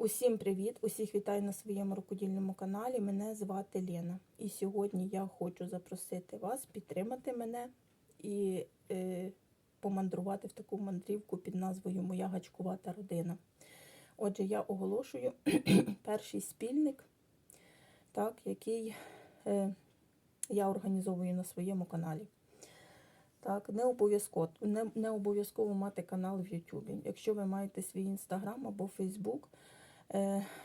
Усім привіт! Усіх вітаю на своєму рукодільному каналі. Мене звати Лена. І сьогодні я хочу запросити вас підтримати мене і е, помандрувати в таку мандрівку під назвою Моя гачкувата родина. Отже, я оголошую перший спільник, так, який е, я організовую на своєму каналі. Так, не обов'язково не, не обов'язково мати канал в Ютубі. Якщо ви маєте свій інстаграм або Фейсбук,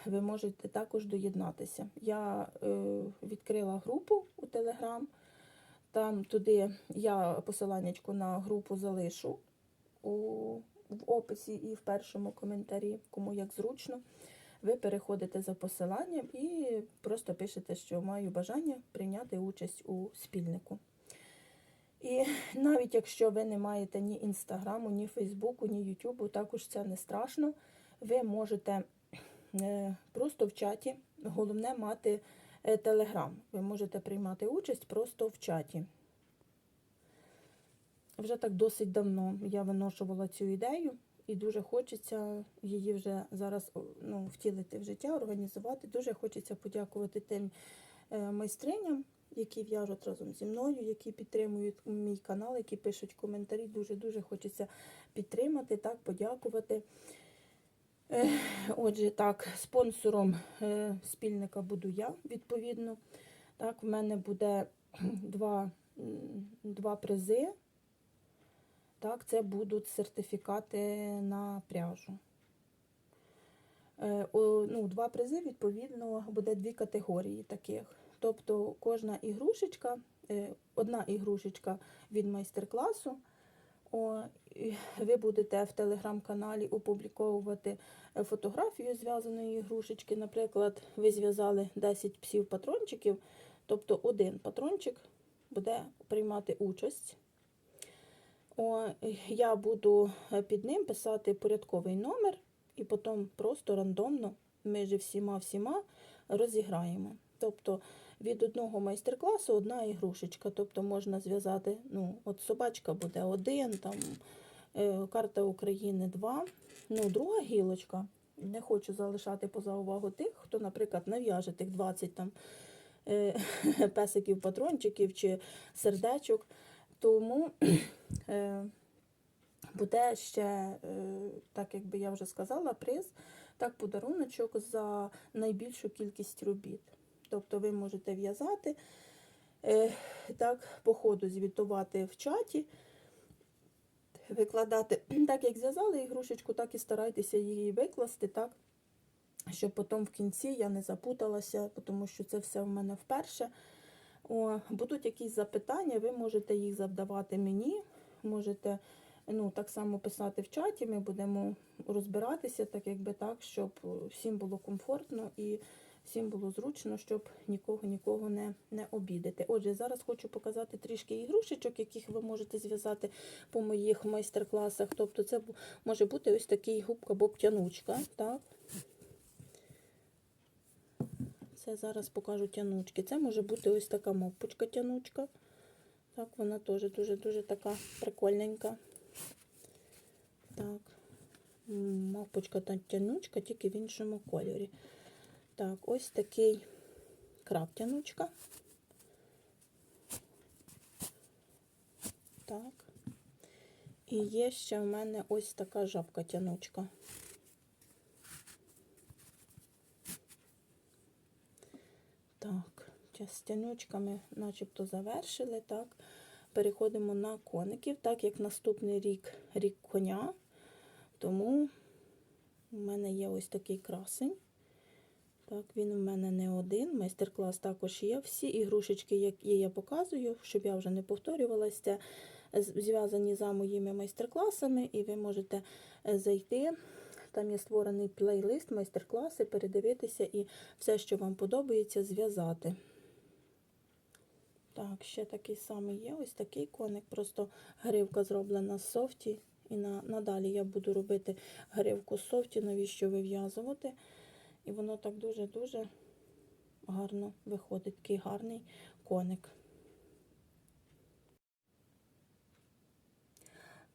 ви можете також доєднатися. Я е, відкрила групу у Телеграм. Там туди я посиланнячко на групу залишу у, в описі і в першому коментарі, кому як зручно. Ви переходите за посиланням і просто пишете, що маю бажання прийняти участь у спільнику. І навіть якщо ви не маєте ні інстаграму, ні Фейсбуку, ні Ютубу, також це не страшно. Ви можете е, просто в чаті, головне мати е, телеграм. Ви можете приймати участь просто в чаті. Вже так досить давно я виношувала цю ідею, і дуже хочеться її вже зараз ну, втілити в життя, організувати. Дуже хочеться подякувати тим е, майстриням, які в'яжуть разом зі мною, які підтримують мій канал, які пишуть коментарі. Дуже-дуже хочеться підтримати, так, подякувати. Отже, так, спонсором е, спільника буду я, відповідно. Так, в мене буде два, два призи. Так, це будуть сертифікати на пряжу. Е, ну, два призи, відповідно, буде дві категорії таких. Тобто кожна ігрушечка, е, одна ігрушечка від майстер-класу. О, ви будете в телеграм-каналі опубліковувати е, фотографію зв'язаної ігрушечки. Наприклад, ви зв'язали 10 псів патрончиків, тобто один патрончик буде приймати участь. О, я буду е, під ним писати порядковий номер, і потім просто рандомно ми же всіма-всіма розіграємо. Тобто від одного майстер-класу одна ігрушечка. Тобто можна зв'язати, ну, от собачка буде один, там е, карта України два. Ну, друга гілочка. Не хочу залишати поза увагу тих, хто, наприклад, нав'яже тих 20 там е, песиків, патрончиків чи сердечок. Тому е, буде ще, так як би я вже сказала, приз, так, подаруночок за найбільшу кількість робіт. Тобто ви можете в'язати, е, так, по ходу звітувати в чаті, викладати, так як зв'язали ігрушечку, так і старайтеся її викласти, так, щоб потім в кінці я не запуталася, тому що це все в мене вперше. О, Будуть якісь запитання, ви можете їх завдавати мені, можете ну, так само писати в чаті, ми будемо розбиратися, так якби так, щоб всім було комфортно і всім було зручно, щоб нікого нікого не, не обідати. Отже, зараз хочу показати трішки ігрушечок, яких ви можете зв'язати по моїх майстер-класах. Тобто це може бути ось такий губка-боб-тянучка. так? Це зараз покажу тянучки. Це може бути ось така мавпочка-тянучка. Так, вона теж дуже-дуже така прикольненька. Так, мавпочка та тянучка, тільки в іншому кольорі. Так, ось такий краб-тянучка. Так. І є ще в мене ось така жабка-тянучка. Так, з тянючками начебто завершили, так. Переходимо на коників, так як наступний рік рік коня, тому у мене є ось такий красень. Так, він у мене не один. Майстер-клас також є. Всі ігрушечки, які я показую, щоб я вже не повторювалася, зв'язані за моїми майстер-класами, і ви можете е, зайти. Там є створений плейлист, майстер-класи, передивитися і все, що вам подобається, зв'язати. Так, ще такий самий є. Ось такий коник. Просто гривка зроблена з софті. І на, надалі я буду робити гривку з софті, навіщо вив'язувати. І воно так дуже-дуже гарно виходить. Такий гарний коник.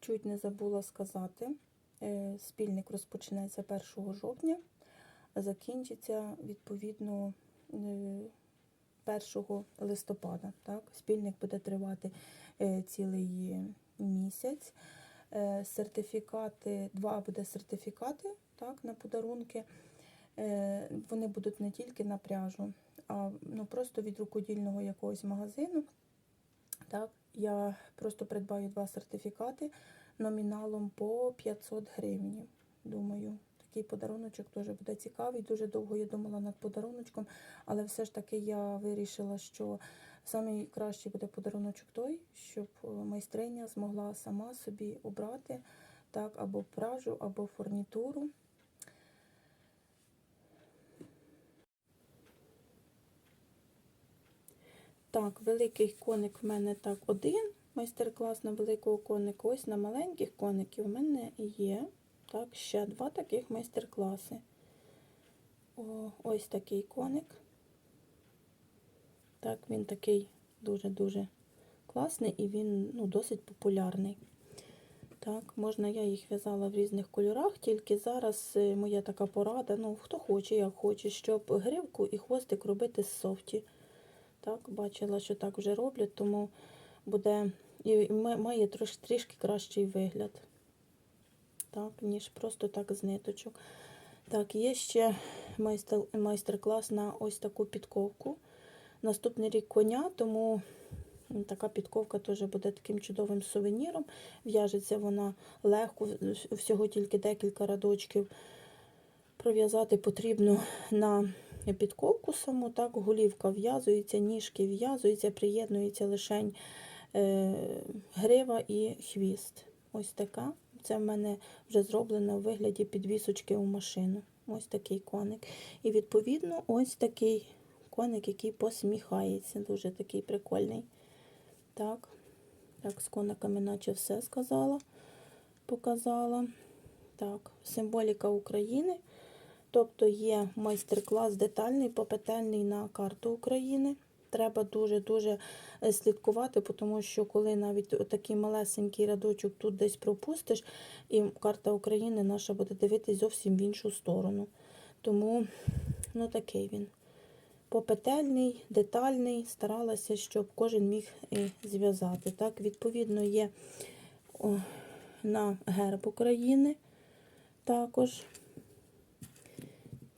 Чуть не забула сказати, е, спільник розпочнеться 1 жовтня. закінчиться відповідно е, 1 листопада. Так? Спільник буде тривати е, цілий місяць. Е, Сертифікати, два буде сертифікати так, на подарунки. Е, Вони будуть не тільки на пряжу, а ну, просто від рукодільного якогось магазину. Так, я просто придбаю два сертифікати номіналом по 500 гривень. Думаю, такий подаруночок теж буде цікавий. Дуже довго я думала над подаруночком, але все ж таки я вирішила, що найкращий буде подаруночок той, щоб е, майстриня змогла сама собі обрати так, або пражу, або фурнітуру. Так, великий коник в мене так один. Майстер-клас на великого коника. Ось на маленьких коників у мене є. Так, ще два таких майстер-класи. Ось такий коник. Так, він такий дуже-дуже класний і він ну, досить популярний. Так, можна, я їх в'язала в різних кольорах, тільки зараз е, моя така порада, ну, хто хоче, як хоче, щоб гривку і хвостик робити з софті. Так, бачила, що так вже роблять, тому буде і має трішки кращий вигляд. Так, ніж просто так з ниточок. Так, є ще майстер, майстер-клас на ось таку підковку. Наступний рік коня, тому така підковка теж буде таким чудовим сувеніром. В'яжеться вона легко, всього тільки декілька радочків. Пров'язати потрібно на підковку саму, так, голівка в'язується, ніжки в'язуються, приєднується лишень е, грива і хвіст. Ось така. Це в мене вже зроблено у вигляді підвісочки у машину. Ось такий коник. І відповідно ось такий коник, який посміхається. Дуже такий прикольний. Так, так, з кониками наче все сказала, показала. Так, символіка України. Тобто є майстер-клас детальний, попетельний на карту України. Треба дуже-дуже е, слідкувати, тому що коли навіть такий малесенький рядочок тут десь пропустиш, і карта України наша буде дивитись зовсім в іншу сторону. Тому ну, такий він. Попетельний, детальний, старалася, щоб кожен міг е, зв'язати. Так, відповідно, є на герб України також.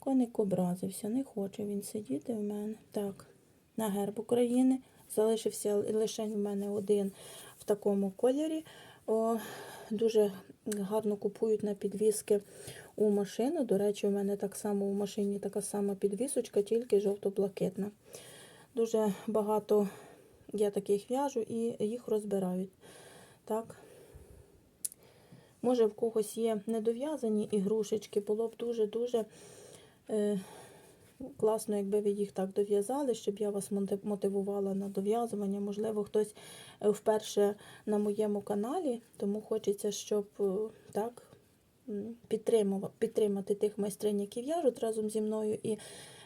Коник образився, не хоче він сидіти в мене. Так, на герб України. Залишився лише в мене один в такому кольорі. О, дуже гарно купують на підвіски у машину. До речі, у мене так само у машині така сама підвісочка, тільки жовто-блакитна. Дуже багато я таких в'яжу і їх розбирають. Так. Може, в когось є недов'язані ігрушечки, було б дуже-дуже класно, якби ви їх так дов'язали, щоб я вас мотив- мотивувала на дов'язування. Можливо, хтось е, вперше на моєму каналі, тому хочеться, щоб е, так підтримати тих майстринь, які в'яжуть разом зі мною, і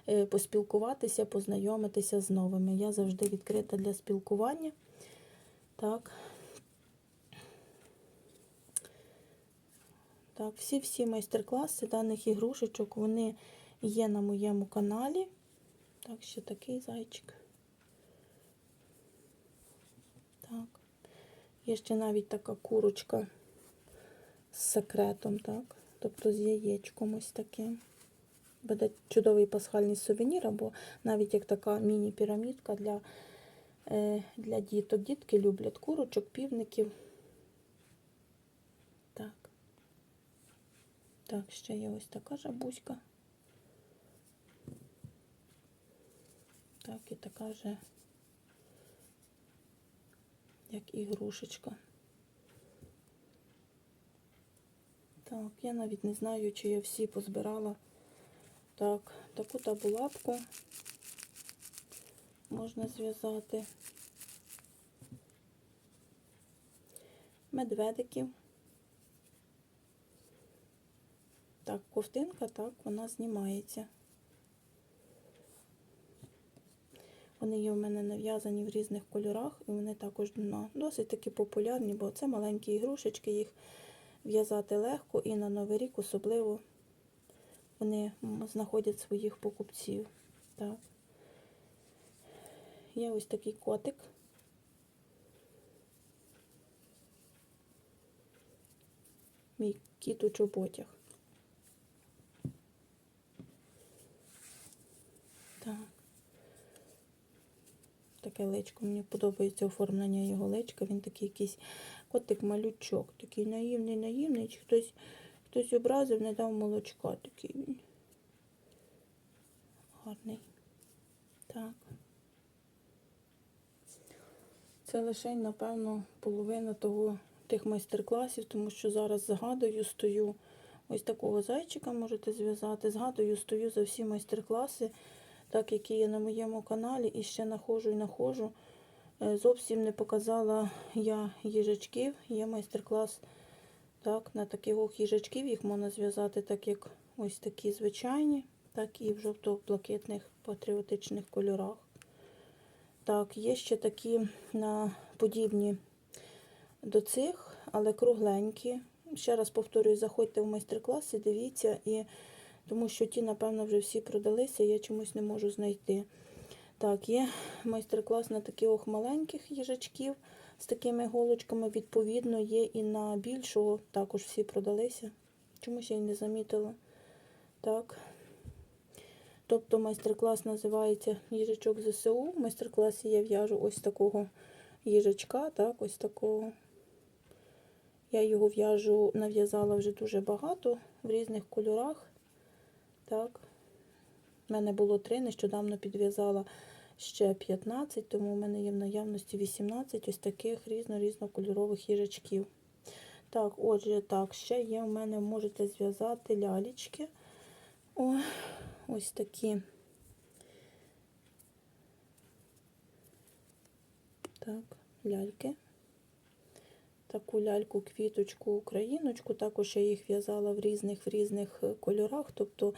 е, поспілкуватися, познайомитися з новими. Я завжди відкрита для спілкування. Так. Так, всі-всі майстер-класи даних ігрушечок, вони є на моєму каналі. Так, ще такий зайчик. Так. Є ще навіть така курочка з секретом, так? Тобто з яєчком ось таким. Буде чудовий пасхальний сувенір, або навіть як така міні-пірамідка для, е, для діток. Дітки люблять курочок, півників. Так. Так, ще є ось така жабуська. Так, і така же, як ігрушечка. Так, я навіть не знаю, чи я всі позбирала. Так, таку табулапку можна зв'язати. Медведиків. Так, ковтинка, так, вона знімається. Вони є у мене нав'язані в різних кольорах, і вони також ну, досить таки популярні, бо це маленькі ігрушечки, їх в'язати легко і на Новий рік особливо вони знаходять своїх покупців. Так. Є ось такий котик. Мій кіт у чоботях. Так. Таке личко. Мені подобається оформлення його личка. Він такий якийсь котик малючок. Такий наївний, наївний. Чи хтось, хтось образив, не дав молочка. Такий він. Гарний. Так. Це лише, напевно, половина того тих майстер-класів, тому що зараз згадую, стою. Ось такого зайчика можете зв'язати. Згадую, стою за всі майстер-класи, так які є на моєму каналі, і ще находжу і находжу. Е, Зовсім не показала я їжачків. Є майстер-клас так, на таких їжачків. Їх можна зв'язати так, як ось такі звичайні, так і в жовто-блакитних патріотичних кольорах. Так, є ще такі на подібні до цих, але кругленькі. Ще раз повторюю, заходьте в майстер-класи, дивіться, і тому що ті, напевно, вже всі продалися, я чомусь не можу знайти. Так, є майстер-клас на таких маленьких їжачків з такими голочками. Відповідно, є і на більшого, також всі продалися. Чомусь я й не замітила. Так. Тобто майстер-клас називається їжачок ЗСУ. В майстер-класі я в'яжу ось такого їжачка, так, ось такого. Я його в'яжу, нав'язала вже дуже багато в різних кольорах. Так. У мене було три, нещодавно підв'язала ще 15, тому в мене є в наявності 18 ось таких різно-різнокольорових їжачків. Так, отже, так, ще є у мене, можете зв'язати лялічки. О, ось такі. Так, ляльки. Таку ляльку, квіточку, україночку. Також я їх в'язала в різних в різних е, кольорах, тобто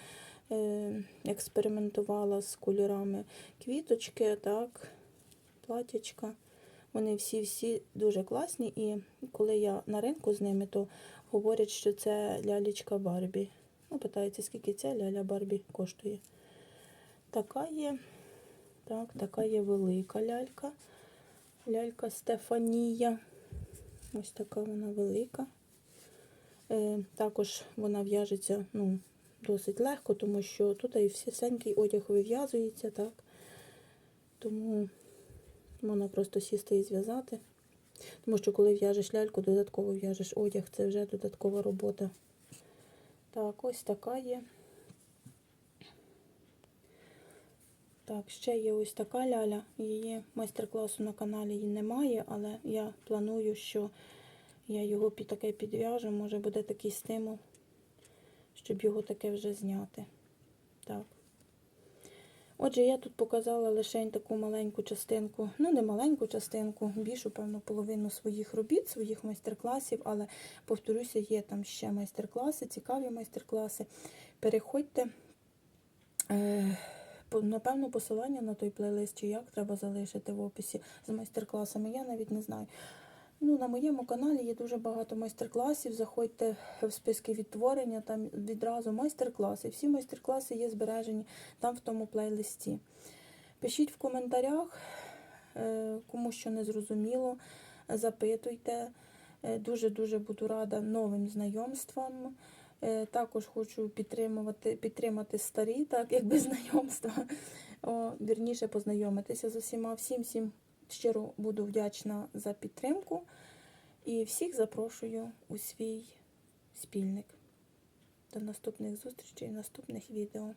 е, експериментувала з кольорами квіточки, так, платячка. Вони всі-всі дуже класні, і коли я на ринку з ними, то говорять, що це лялечка Барбі. Ну, питається, скільки ця ляля Барбі коштує. Така є, так, така є велика лялька. Лялька Стефанія. Ось така вона велика. Е, також вона в'яжеться ну, досить легко, тому що тут і всесенький одяг вив'язується, так. Тому можна просто сісти і зв'язати. Тому що коли в'яжеш ляльку, додатково в'яжеш одяг, це вже додаткова робота. Так, ось така є. Так, ще є ось така ляля. Її майстер-класу на каналі немає, але я планую, що я його під таке підв'яжу. Може буде такий стимул, щоб його таке вже зняти. Так. Отже, я тут показала лише таку маленьку частинку, ну не маленьку частинку, більшу, певно, половину своїх робіт, своїх майстер-класів, але, повторюся, є там ще майстер-класи, цікаві майстер-класи. Переходьте. Напевно, посилання на той плейлист чи як треба залишити в описі з майстер-класами, я навіть не знаю. Ну, На моєму каналі є дуже багато майстер-класів. Заходьте в списки відтворення, там відразу майстер-класи. Всі майстер-класи є збережені там в тому плейлисті. Пишіть в коментарях, е, кому що не зрозуміло, запитуйте. Е, Дуже-дуже буду рада новим знайомствам. Е, Також хочу підтримувати, підтримати старі, так якби знайомства. О, вірніше познайомитися з усіма. Всім всім щиро буду вдячна за підтримку. І всіх запрошую у свій спільник. До наступних зустрічей, наступних відео.